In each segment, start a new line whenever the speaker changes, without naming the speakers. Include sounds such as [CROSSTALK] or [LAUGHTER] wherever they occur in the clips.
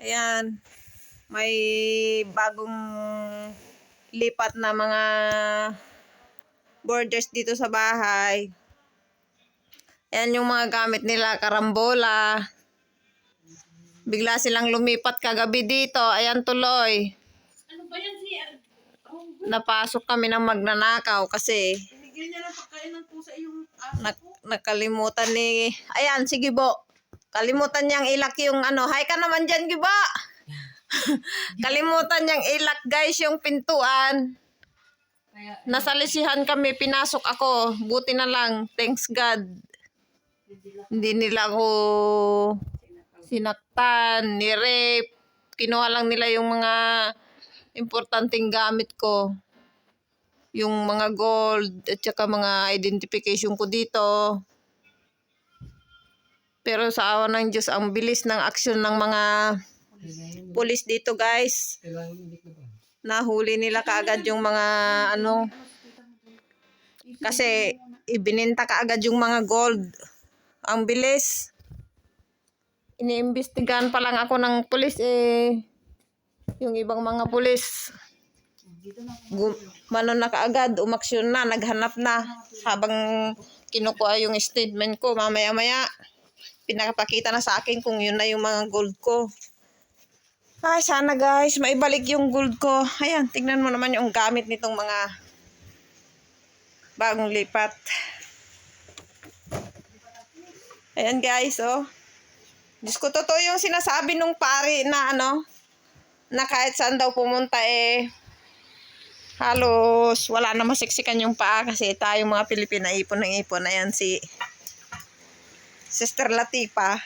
Ayan. May bagong lipat na mga borders dito sa bahay. Ayan yung mga gamit nila, karambola. Bigla silang lumipat kagabi dito. Ayan tuloy.
Ano ba yan si...
Napasok kami ng magnanakaw kasi
binigyan niya ng pagkain ng pusa yung
nak nakalimutan ni... Ayan, sige bo. Kalimutan niyang ilak yung ano. Hi ka naman dyan, Giba. [LAUGHS] Kalimutan niyang ilak, guys, yung pintuan.
Kaya,
Nasalisihan kami, pinasok ako. Buti na lang. Thanks God. Hindi nila ako sinaktan, ni-rape. Kinuha lang nila yung mga importanteng gamit ko. Yung mga gold at saka mga identification ko dito. Pero sa awa ng Diyos, ang bilis ng aksyon ng mga pulis dito, guys. Nahuli nila kaagad yung mga ano. Kasi ibininta kaagad yung mga gold. Ang bilis. Iniimbestigahan pa lang ako ng pulis eh. Yung ibang mga pulis. Gum- mano na kaagad, umaksyon na, naghanap na. Habang kinukuha yung statement ko, mamaya-maya, pinakapakita na sa akin kung yun na yung mga gold ko. Ay, sana guys, maibalik yung gold ko. Ayan, tingnan mo naman yung gamit nitong mga bagong lipat. Ayan guys, oh. Diyos ko, totoo yung sinasabi nung pari na ano, na kahit saan daw pumunta eh, halos wala na masiksikan yung paa kasi tayo mga Pilipina ipon ng ipon. Ayan si Sister Latipa.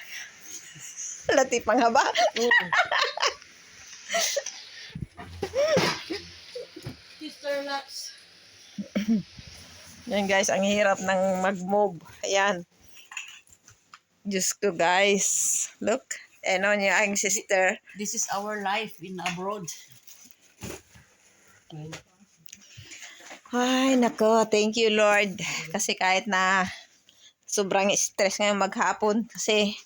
Latipa nga ba?
Sister Lux.
Yan guys, ang hirap ng mag-move. Ayan. Diyos ko guys. Look. Ano niya ang sister.
This is our life in abroad.
Ay, nako. Thank you, Lord. Kasi kahit na sobrang stress ngayon maghapon kasi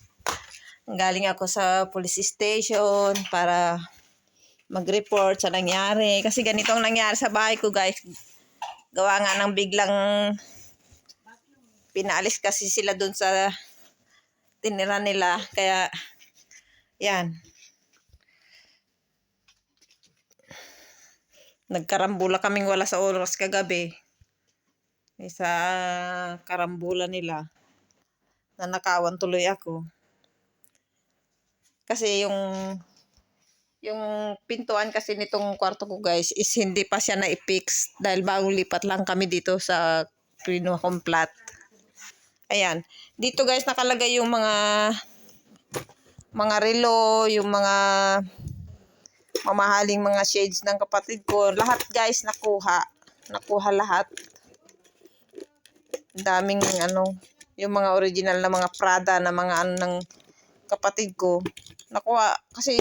galing ako sa police station para mag-report sa nangyari. Kasi ganito ang nangyari sa bahay ko, guys. Gawa nga ng biglang pinaalis kasi sila dun sa tinira nila. Kaya, yan. Nagkarambula kaming wala sa oras kagabi. Sa karambula nila. Nanakawan tuloy ako. Kasi yung yung pintuan kasi nitong kwarto ko guys is hindi pa siya na-fix dahil bagong lipat lang kami dito sa kinuha kong flat. Ayan. Dito guys nakalagay yung mga mga relo, yung mga mamahaling mga shades ng kapatid ko. Lahat guys nakuha. Nakuha lahat. Daming ano, yung mga original na mga Prada na mga ano ng kapatid ko. Nakuha kasi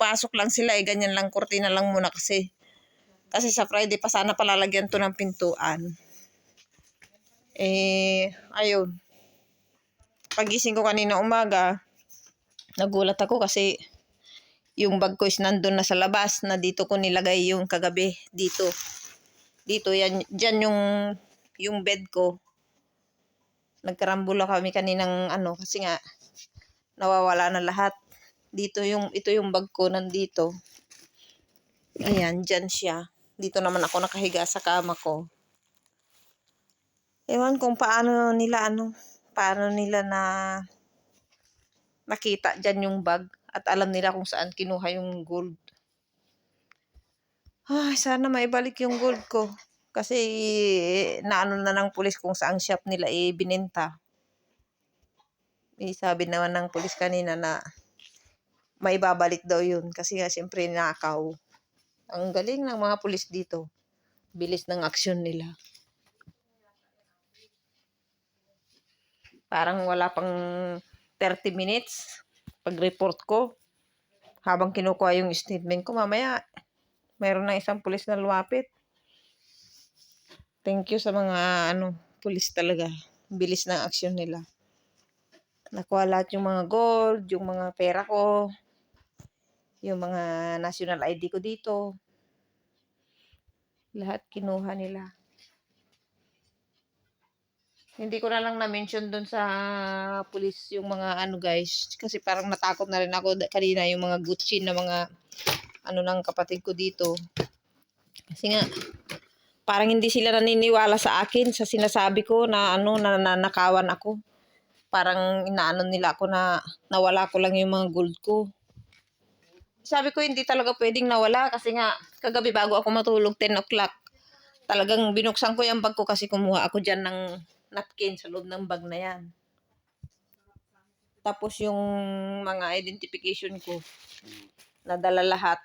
pasok lang sila eh. Ganyan lang, kurtina lang muna kasi. Kasi sa Friday pa sana palalagyan to ng pintuan. Eh, ayun. Pagising ko kanina umaga, nagulat ako kasi yung bag ko is nandun na sa labas na dito ko nilagay yung kagabi dito. Dito yan diyan yung yung bed ko. Nagkarambula kami kaninang ano kasi nga nawawala na lahat. Dito yung ito yung bag ko nandito. Ayan, diyan siya. Dito naman ako nakahiga sa kama ko. Ewan kung paano nila ano, paano nila na nakita diyan yung bag at alam nila kung saan kinuha yung gold. Ay, sana maibalik yung gold ko. Kasi naano na ng pulis kung saan shop nila eh, bininta. Eh, sabi naman ng pulis kanina na may babalik daw yun. Kasi nga siyempre nakaw. Ang galing ng mga pulis dito. Bilis ng aksyon nila. Parang wala pang 30 minutes pag-report ko. Habang kinukuha yung statement ko, mamaya mayroon na isang pulis na luwapit. Thank you sa mga ano, pulis talaga. Bilis ng aksyon nila. Nakuha lahat yung mga gold, yung mga pera ko. Yung mga national ID ko dito. Lahat kinuha nila. Hindi ko na lang na-mention doon sa police yung mga ano guys. Kasi parang natakot na rin ako kanina yung mga Gucci na mga ano ng kapatid ko dito. Kasi nga, parang hindi sila naniniwala sa akin sa sinasabi ko na ano, na nanakawan ako. Parang inaano nila ako na nawala ko lang yung mga gold ko. Sabi ko hindi talaga pwedeng nawala kasi nga kagabi bago ako matulog 10 o'clock. Talagang binuksan ko yung bag ko kasi kumuha ako dyan ng napkin sa loob ng bag na yan. Tapos yung mga identification ko, nadala lahat.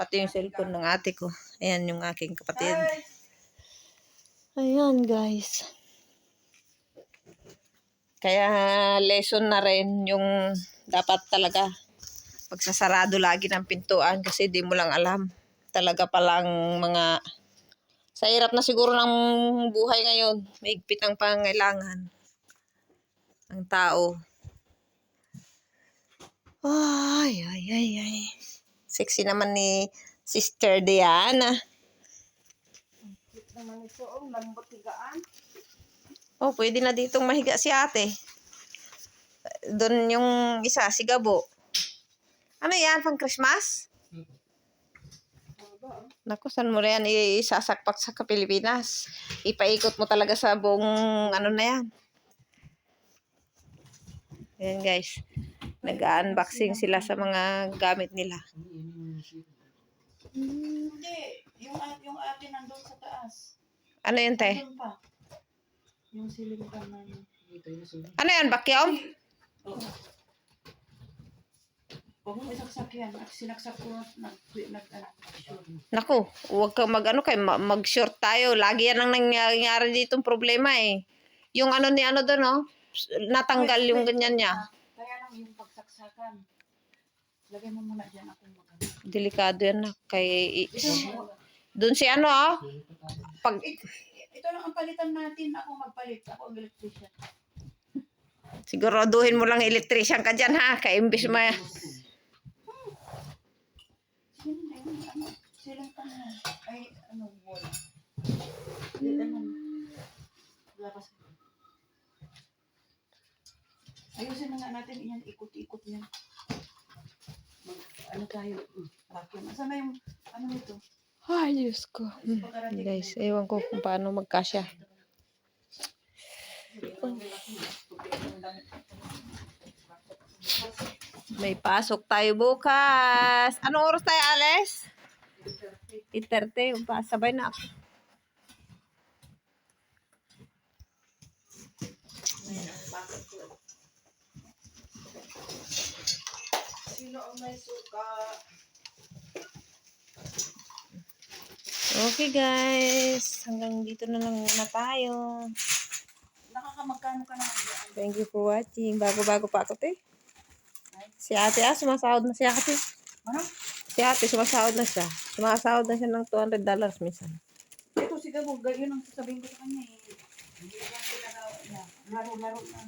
Pati yung cellphone ng ate ko. Ayan yung aking kapatid. Ayan guys. Kaya lesson na rin yung dapat talaga pagsasarado lagi ng pintuan kasi di mo lang alam. Talaga palang mga sa hirap na siguro ng buhay ngayon, may higpit ang pangailangan ng tao. Ay, ay, ay, ay. Sexy naman ni Sister Diana.
Naman ito, oh, lambot higaan.
Oh, pwede na ditong mahiga si ate. Doon yung isa, si Gabo. Ano yan, pang Christmas? Naku, saan mo yan isasakpak sa Pilipinas? Ipaikot mo talaga sa buong ano na yan. Ayan guys. Nag-unboxing sila sa mga gamit nila.
Hindi, yung, yung ate nandun sa taas.
Ano yun, te?
Nandun pa. Yung siling pa na yun.
Ano yan, bakyom?
Oo. Huwag mo isaksak yan. At sinaksak ko, nag, nag, ano, sure.
Naku, huwag kang mag ano kay ma- mag-short tayo. Lagi yan ang nangyayari ditong problema eh. Yung ano ni ano doon, oh, natanggal yung ganyan niya.
Pagsaksakan. Lagay mo muna dyan ako mag
Delikado yan na kay
Ito,
doon si ano oh. Pag
ito, ito lang ang palitan natin. Ako magpalit. Ako ang electrician.
siguraduhin mo lang electrician ka diyan ha, kay imbis ma?
Ano? Silang. Ay, ano, wall. Hindi, ano. Labas. Ayusin na nga natin yan. Ikot-ikot yan. Mag, ano tayo? Mm, vacuum. Asan na yung, ano nito?
Ay, Diyos ko. Hmm, Guys, ewan ko kung paano magkasya. May pasok tayo bukas. Anong oras tayo? 8.30. Pa, sabay na ako.
Sino ang may suka?
Okay, guys. Hanggang dito na lang muna tayo.
Nakakamagkano ka naman dyan?
Thank you for watching. Bago-bago pa ako, te. Si ate, ah, sumasahod na si ate.
Ano?
Si ate, sumasahod na siya. Sumasahod na siya ng $200 minsan.
Ito si Gabo, yun ang sasabihin ko sa kanya eh. Hindi yan ginagawa niya. Laro-laro na.